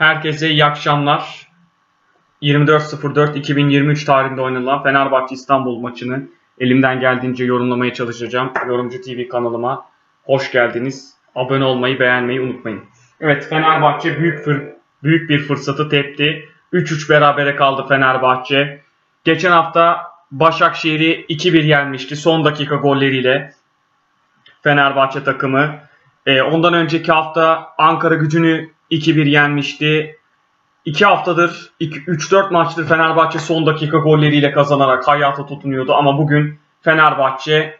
Herkese iyi akşamlar. 24.04.2023 tarihinde oynanan Fenerbahçe İstanbul maçını elimden geldiğince yorumlamaya çalışacağım. Yorumcu TV kanalıma hoş geldiniz. Abone olmayı, beğenmeyi unutmayın. Evet Fenerbahçe büyük fır- büyük bir fırsatı tepti. 3-3 berabere kaldı Fenerbahçe. Geçen hafta Başakşehir'i 2-1 yenmişti son dakika golleriyle. Fenerbahçe takımı. Ee, ondan önceki hafta Ankara gücünü 2-1 yenmişti. 2 haftadır, 3-4 maçtır Fenerbahçe son dakika golleriyle kazanarak hayata tutunuyordu. Ama bugün Fenerbahçe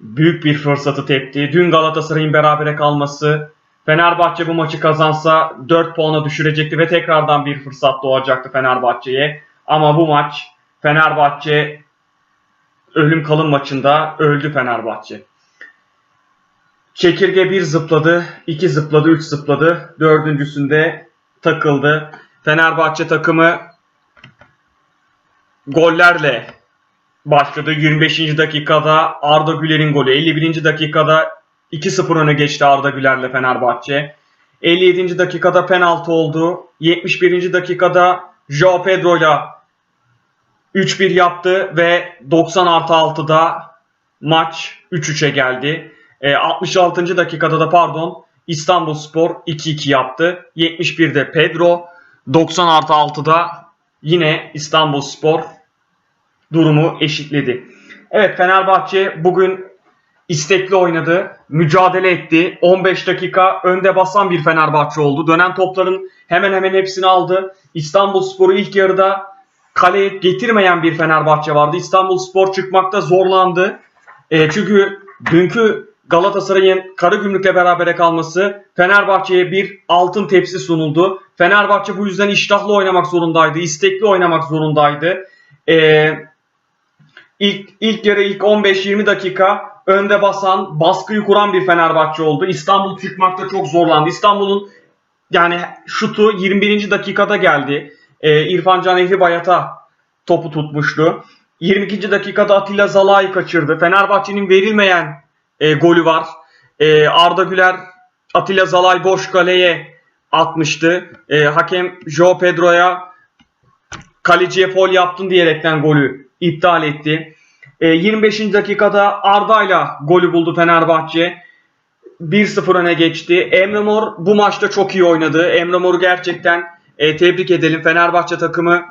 büyük bir fırsatı tepti. Dün Galatasaray'ın berabere kalması, Fenerbahçe bu maçı kazansa 4 puana düşürecekti ve tekrardan bir fırsat doğacaktı Fenerbahçe'ye. Ama bu maç Fenerbahçe ölüm kalım maçında öldü Fenerbahçe. Çekirge bir zıpladı, iki zıpladı, üç zıpladı. Dördüncüsünde takıldı. Fenerbahçe takımı gollerle başladı. 25. dakikada Arda Güler'in golü. 51. dakikada 2-0 öne geçti Arda Güler'le Fenerbahçe. 57. dakikada penaltı oldu. 71. dakikada Joao Pedro'yla 3-1 yaptı ve 90 artı 6'da maç 3-3'e geldi. E, 66. dakikada da pardon İstanbul Spor 2-2 yaptı. 71'de Pedro, 90 artı 6'da yine İstanbul Spor durumu eşitledi. Evet Fenerbahçe bugün istekli oynadı, mücadele etti. 15 dakika önde basan bir Fenerbahçe oldu. Dönen topların hemen hemen hepsini aldı. İstanbul Spor'u ilk yarıda kaleye getirmeyen bir Fenerbahçe vardı. İstanbul Spor çıkmakta zorlandı. E, çünkü dünkü Galatasaray'ın Karagümrük'le berabere kalması Fenerbahçe'ye bir altın tepsi sunuldu. Fenerbahçe bu yüzden iştahlı oynamak zorundaydı, istekli oynamak zorundaydı. Ee, ilk, ilk yarı ilk 15-20 dakika önde basan, baskıyı kuran bir Fenerbahçe oldu. İstanbul çıkmakta çok zorlandı. İstanbul'un yani şutu 21. dakikada geldi. Ee, İrfan Can Ehli Bayat'a topu tutmuştu. 22. dakikada Atilla Zalai kaçırdı. Fenerbahçe'nin verilmeyen e, golü var. E, Arda Güler Atilla Zalay boş kaleye atmıştı. E, hakem Joao Pedro'ya kaleciye foul yaptın diyerekten golü iptal etti. E, 25. dakikada Arda'yla golü buldu Fenerbahçe. 1-0 öne geçti. Emre Mor bu maçta çok iyi oynadı. Emre Mor'u gerçekten e, tebrik edelim. Fenerbahçe takımı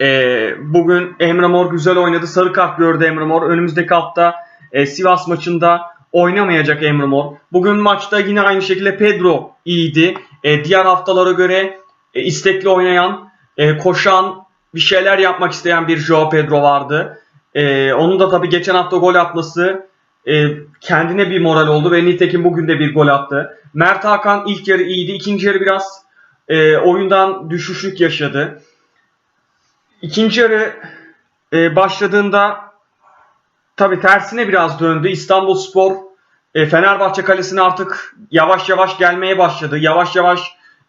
e, bugün Emre Mor güzel oynadı. Sarı kart gördü Emre Mor. Önümüzdeki hafta e, Sivas maçında oynamayacak Emre Mor. Bugün maçta yine aynı şekilde Pedro iyiydi. E, diğer haftalara göre e, istekli oynayan, e, koşan, bir şeyler yapmak isteyen bir Joao Pedro vardı. E, onun da tabii geçen hafta gol atması e, kendine bir moral oldu ve nitekim bugün de bir gol attı. Mert Hakan ilk yarı iyiydi. ikinci yarı biraz e, oyundan düşüşlük yaşadı. İkinci yarı e, başladığında tabi tersine biraz döndü. İstanbul Spor e, Fenerbahçe kalesine artık yavaş yavaş gelmeye başladı. Yavaş yavaş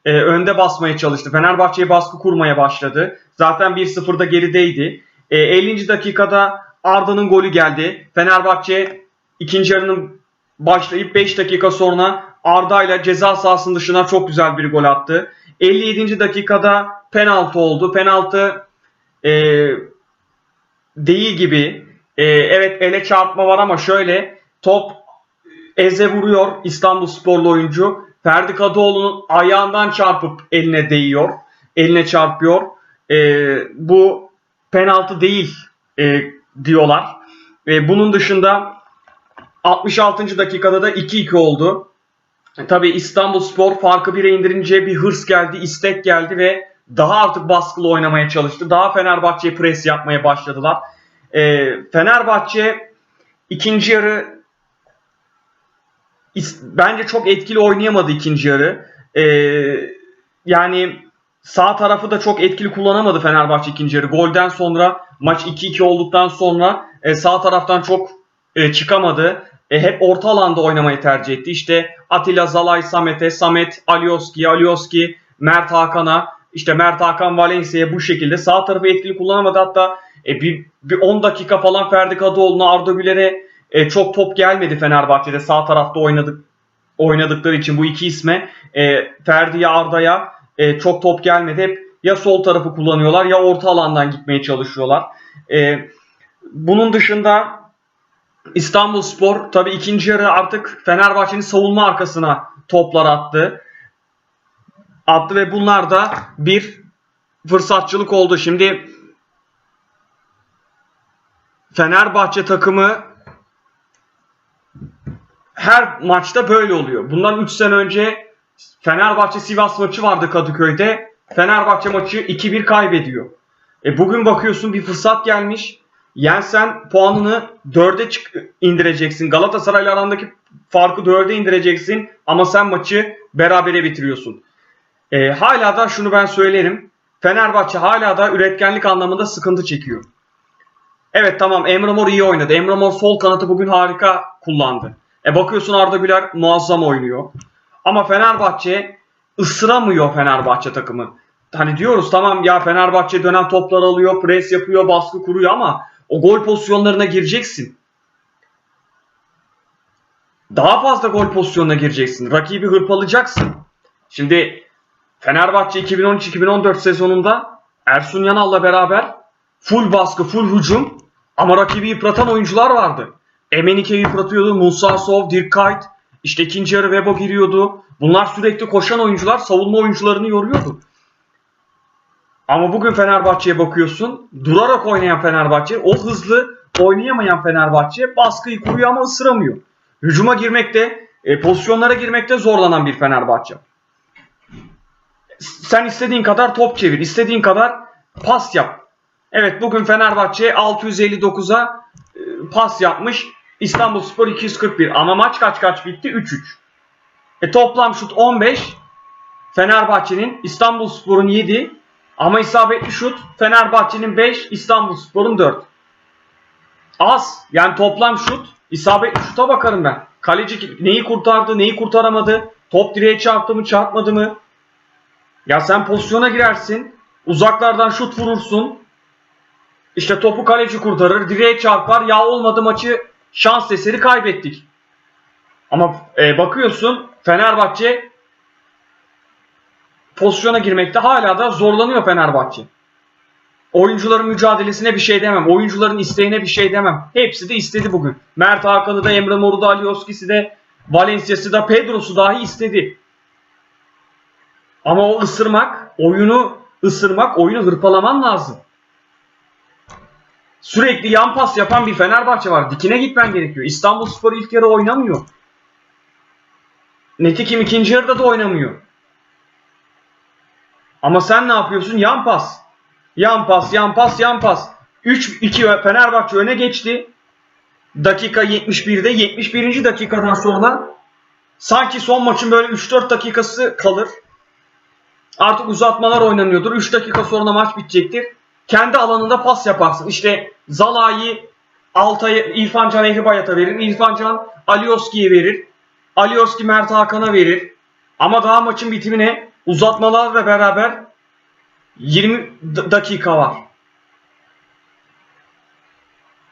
e, önde basmaya çalıştı. Fenerbahçe'ye baskı kurmaya başladı. Zaten 1-0'da gerideydi. E, 50. dakikada Arda'nın golü geldi. Fenerbahçe ikinci yarının başlayıp 5 dakika sonra Arda ile ceza sahasının dışına çok güzel bir gol attı. 57. dakikada penaltı oldu. Penaltı e, değil gibi. E, evet ele çarpma var ama şöyle top eze vuruyor İstanbul sporlu oyuncu. Ferdi Kadıoğlu'nun ayağından çarpıp eline değiyor. Eline çarpıyor. E, bu penaltı değil e, diyorlar. E, bunun dışında 66. dakikada da 2-2 oldu. E, Tabii İstanbul Spor farkı 1'e indirince bir hırs geldi, istek geldi ve daha artık baskılı oynamaya çalıştı. Daha Fenerbahçe'ye pres yapmaya başladılar. E, Fenerbahçe ikinci yarı bence çok etkili oynayamadı ikinci yarı. E, yani sağ tarafı da çok etkili kullanamadı Fenerbahçe ikinci yarı. Golden sonra maç 2-2 olduktan sonra e, sağ taraftan çok e, çıkamadı. E, hep orta alanda oynamayı tercih etti. İşte Atilla Zalay Samet'e, Samet Alioski, Alioski Mert Hakan'a, işte Mert Hakan Valencia'ya bu şekilde sağ tarafı etkili kullanamadı. Hatta e, bir, bir 10 dakika falan Ferdi Kadıoğlu'na Arda Güler'e e, çok top gelmedi Fenerbahçe'de sağ tarafta oynadık oynadıkları için bu iki isme e, Ferdi'ye Arda'ya e, çok top gelmedi. Hep ya sol tarafı kullanıyorlar ya orta alandan gitmeye çalışıyorlar. E, bunun dışında İstanbulspor tabii ikinci yarı artık Fenerbahçe'nin savunma arkasına toplar attı. Attı ve bunlar da bir fırsatçılık oldu. Şimdi Fenerbahçe takımı her maçta böyle oluyor. Bundan 3 sene önce Fenerbahçe Sivas maçı vardı Kadıköy'de. Fenerbahçe maçı 2-1 kaybediyor. E bugün bakıyorsun bir fırsat gelmiş. Yensen puanını 4'e çık indireceksin. Galatasaray'la arandaki farkı 4'e indireceksin. Ama sen maçı berabere bitiriyorsun. E, hala da şunu ben söylerim. Fenerbahçe hala da üretkenlik anlamında sıkıntı çekiyor. Evet tamam Emre Mor iyi oynadı. Emre Mor sol kanatı bugün harika kullandı. E bakıyorsun Arda Güler muazzam oynuyor. Ama Fenerbahçe ısıramıyor Fenerbahçe takımı. Hani diyoruz tamam ya Fenerbahçe dönem toplar alıyor, pres yapıyor, baskı kuruyor ama o gol pozisyonlarına gireceksin. Daha fazla gol pozisyonuna gireceksin. Rakibi hırpalayacaksın. Şimdi Fenerbahçe 2013-2014 sezonunda Ersun Yanal'la beraber full baskı, full hücum ama rakibi yıpratan oyuncular vardı. Emenike yıpratıyordu, Musa Sov, Dirk Kuyt, işte ikinci yarı Vebo giriyordu. Bunlar sürekli koşan oyuncular savunma oyuncularını yoruyordu. Ama bugün Fenerbahçe'ye bakıyorsun. Durarak oynayan Fenerbahçe, o hızlı oynayamayan Fenerbahçe baskıyı kuruyor ama ısıramıyor. Hücuma girmekte, e, pozisyonlara girmekte zorlanan bir Fenerbahçe. Sen istediğin kadar top çevir, istediğin kadar pas yap. Evet bugün Fenerbahçe 659'a e, pas yapmış. İstanbulspor 241 ama maç kaç kaç bitti? 3-3. E toplam şut 15. Fenerbahçe'nin İstanbulspor'un 7 ama isabetli şut Fenerbahçe'nin 5, İstanbulspor'un 4. Az. Yani toplam şut, isabetli şuta bakarım ben. Kaleci neyi kurtardı, neyi kurtaramadı? Top direğe çarptı mı, çarpmadı mı? Ya sen pozisyona girersin. Uzaklardan şut vurursun. İşte topu kaleci kurtarır, direğe çarpar. Ya olmadı maçı şans eseri kaybettik. Ama e, bakıyorsun Fenerbahçe pozisyona girmekte hala da zorlanıyor Fenerbahçe. Oyuncuların mücadelesine bir şey demem. Oyuncuların isteğine bir şey demem. Hepsi de istedi bugün. Mert Hakan'ı da, Emre Mor'u da, Alioski'si de, Valencia'sı da, Pedro'su dahi istedi. Ama o ısırmak, oyunu ısırmak, oyunu hırpalaman lazım. Sürekli yan pas yapan bir Fenerbahçe var. Dikine gitmen gerekiyor. İstanbulspor ilk yarı oynamıyor. Netikim ikinci yarıda da oynamıyor. Ama sen ne yapıyorsun? Yan pas. Yan pas, yan pas, yan pas. 3-2 Fenerbahçe öne geçti. Dakika 71'de 71. dakikadan sonra sanki son maçın böyle 3-4 dakikası kalır. Artık uzatmalar oynanıyordur. 3 dakika sonra maç bitecektir. Kendi alanında pas yaparsın. İşte Zalai Altay'a İrfan Can Ehribayat'a verir. İrfan Can Alioski'ye verir. Alioski Mert Hakan'a verir. Ama daha maçın bitimine uzatmalarla beraber 20 dakika var.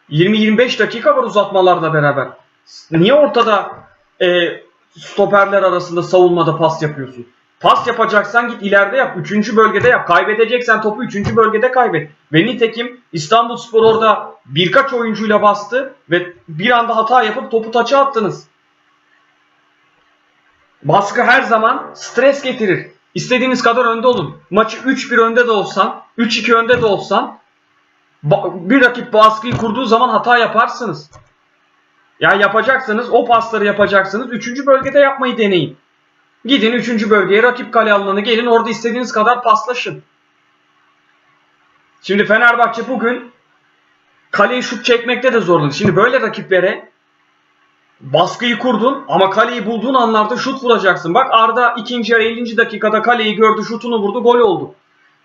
20-25 dakika var uzatmalarda beraber. Niye ortada e, stoperler arasında savunmada pas yapıyorsun? Pas yapacaksan git ileride yap. Üçüncü bölgede yap. Kaybedeceksen topu üçüncü bölgede kaybet. Ve nitekim İstanbulspor orada birkaç oyuncuyla bastı ve bir anda hata yapıp topu taça attınız. Baskı her zaman stres getirir. İstediğiniz kadar önde olun. Maçı 3-1 önde de olsan, 3-2 önde de olsan bir rakip baskıyı kurduğu zaman hata yaparsınız. Ya yapacaksanız o pasları yapacaksınız. Üçüncü bölgede yapmayı deneyin. Gidin üçüncü bölgeye rakip kale alanına gelin orada istediğiniz kadar paslaşın. Şimdi Fenerbahçe bugün kaleyi şut çekmekte de zorlandı. Şimdi böyle rakiplere baskıyı kurdun ama kaleyi bulduğun anlarda şut vuracaksın. Bak Arda ikinci yarı 50. dakikada kaleyi gördü, şutunu vurdu, gol oldu.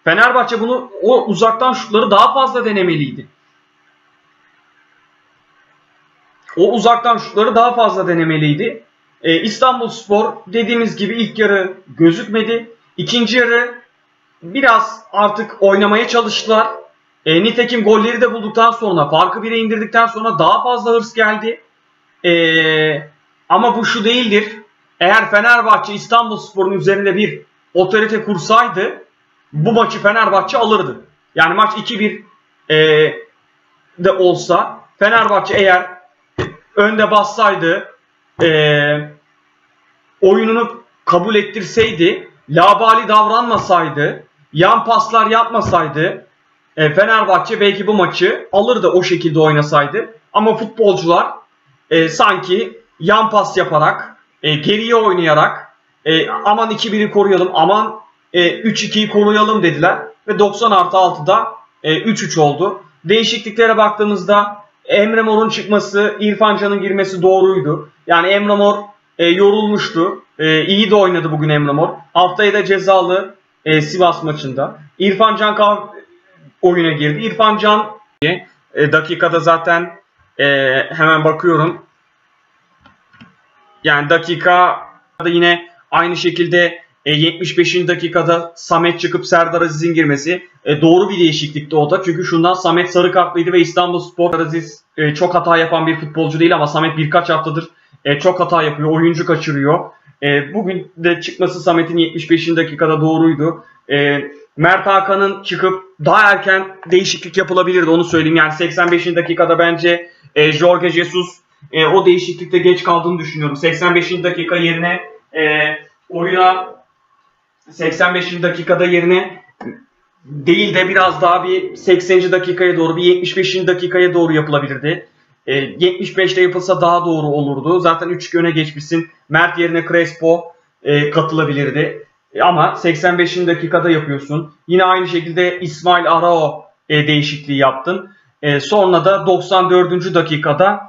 Fenerbahçe bunu o uzaktan şutları daha fazla denemeliydi. O uzaktan şutları daha fazla denemeliydi. Ee, İstanbul Spor dediğimiz gibi ilk yarı gözükmedi. İkinci yarı biraz artık oynamaya çalıştılar. E, nitekim golleri de bulduktan sonra, farkı bire indirdikten sonra daha fazla hırs geldi. E, ama bu şu değildir. Eğer Fenerbahçe İstanbul Spor'un üzerinde bir otorite kursaydı bu maçı Fenerbahçe alırdı. Yani maç 2-1 e, de olsa Fenerbahçe eğer önde bassaydı e, oyununu kabul ettirseydi labali davranmasaydı yan paslar yapmasaydı e, Fenerbahçe belki bu maçı alırdı o şekilde oynasaydı. Ama futbolcular e, sanki yan pas yaparak, e, geriye oynayarak e, aman 2-1'i koruyalım, aman e, 3-2'yi koruyalım dediler. Ve 90 artı 6'da e, 3-3 oldu. Değişikliklere baktığımızda Emre Mor'un çıkması, İrfan Can'ın girmesi doğruydu. Yani Emre Mor e, yorulmuştu. E, iyi de oynadı bugün Emre Mor. Haftaya da cezalı e, Sivas maçında. İrfan Can Kav oyuna girdi. İrfan Can e, dakikada zaten e, hemen bakıyorum. Yani dakika da yine aynı şekilde e, 75. dakikada Samet çıkıp Serdar Aziz'in girmesi e, doğru bir değişiklikti o da. Çünkü şundan Samet sarı kartlıydı ve İstanbul Spor Aziz e, çok hata yapan bir futbolcu değil ama Samet birkaç haftadır e, çok hata yapıyor. Oyuncu kaçırıyor. E, bugün de çıkması Samet'in 75. dakikada doğruydu. E, Mert Hakan'ın çıkıp daha erken değişiklik yapılabilirdi onu söyleyeyim. Yani 85. dakikada bence e, Jorge Jesus e, o değişiklikte geç kaldığını düşünüyorum. 85. dakika yerine e, oyuna 85. dakikada yerine değil de biraz daha bir 80. dakikaya doğru bir 75. dakikaya doğru yapılabilirdi. E, 75'te yapılsa daha doğru olurdu. Zaten 3 öne geçmişsin. Mert yerine Crespo e, katılabilirdi. E, ama 85. dakikada yapıyorsun. Yine aynı şekilde İsmail Arao e, değişikliği yaptın. E, sonra da 94. dakikada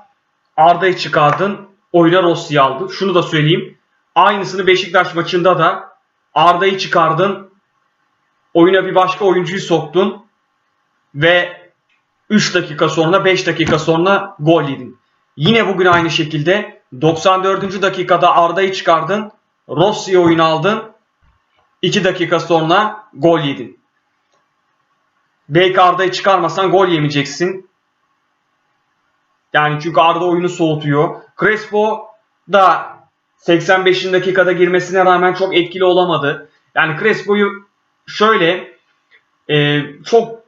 Arda'yı çıkardın. Oyuna Rossi'yi aldın. Şunu da söyleyeyim. Aynısını Beşiktaş maçında da Arda'yı çıkardın. Oyuna bir başka oyuncuyu soktun. Ve 3 dakika sonra 5 dakika sonra gol yedin. Yine bugün aynı şekilde 94. dakikada Arda'yı çıkardın. Rossi'yi oyuna aldın. 2 dakika sonra gol yedin. Belki Arda'yı çıkarmasan gol yemeyeceksin. Yani çünkü Arda oyunu soğutuyor. Crespo da 85. dakikada girmesine rağmen çok etkili olamadı. Yani Crespo'yu şöyle e, çok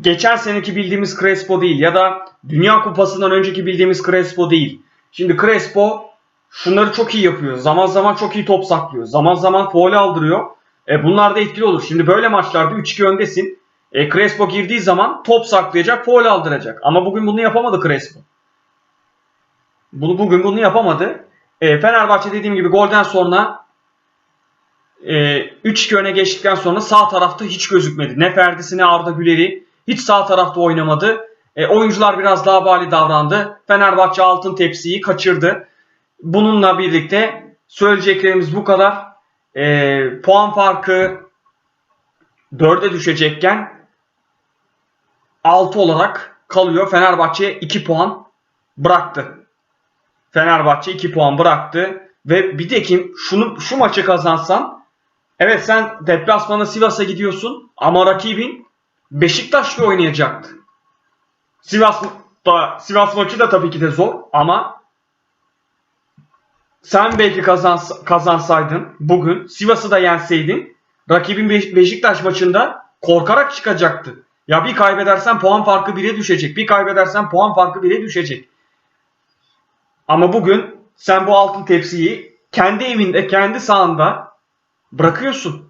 geçen seneki bildiğimiz Crespo değil ya da Dünya Kupası'ndan önceki bildiğimiz Crespo değil. Şimdi Crespo şunları çok iyi yapıyor. Zaman zaman çok iyi top saklıyor. Zaman zaman foul aldırıyor. E, bunlar da etkili olur. Şimdi böyle maçlarda 3-2 öndesin. E, Crespo girdiği zaman top saklayacak, foul aldıracak. Ama bugün bunu yapamadı Crespo. Bunu bugün bunu yapamadı. E, Fenerbahçe dediğim gibi golden sonra e, 3-2 öne geçtikten sonra sağ tarafta hiç gözükmedi. Ne Ferdi'si ne Arda Güler'i hiç sağ tarafta oynamadı. E, oyuncular biraz daha bali davrandı. Fenerbahçe altın tepsiyi kaçırdı. Bununla birlikte söyleyeceklerimiz bu kadar. E, puan farkı 4'e düşecekken 6 olarak kalıyor. Fenerbahçe 2 puan bıraktı. Fenerbahçe 2 puan bıraktı ve bir de kim şunu şu maçı kazansan evet sen deplasmana Sivas'a gidiyorsun ama rakibin Beşiktaş'la oynayacaktı. Sivas da Sivas maçı da tabii ki de zor ama sen belki kazans, kazansaydın bugün Sivas'ı da yenseydin rakibin Beş- Beşiktaş maçında korkarak çıkacaktı. Ya bir kaybedersen puan farkı 1'e düşecek. Bir kaybedersen puan farkı 1'e düşecek. Ama bugün sen bu altın tepsiyi kendi evinde, kendi sahanda bırakıyorsun.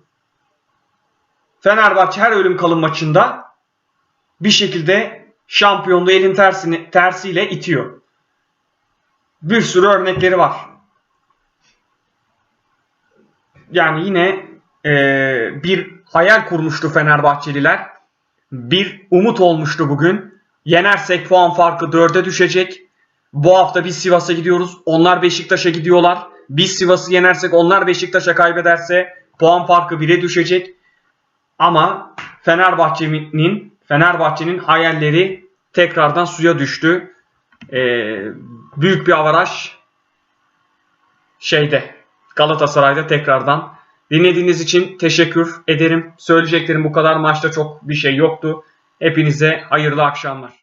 Fenerbahçe her ölüm kalım maçında bir şekilde şampiyonluğu elin tersini, tersiyle itiyor. Bir sürü örnekleri var. Yani yine eee, bir hayal kurmuştu Fenerbahçeliler. Bir umut olmuştu bugün. Yenersek puan farkı 4'e düşecek. Bu hafta biz Sivas'a gidiyoruz. Onlar Beşiktaş'a gidiyorlar. Biz Sivas'ı yenersek onlar Beşiktaş'a kaybederse puan farkı 1'e düşecek. Ama Fenerbahçe'nin Fenerbahçe'nin hayalleri tekrardan suya düştü. Ee, büyük bir avaraj şeyde Galatasaray'da tekrardan. Dinlediğiniz için teşekkür ederim. Söyleyeceklerim bu kadar. Maçta çok bir şey yoktu. Hepinize hayırlı akşamlar.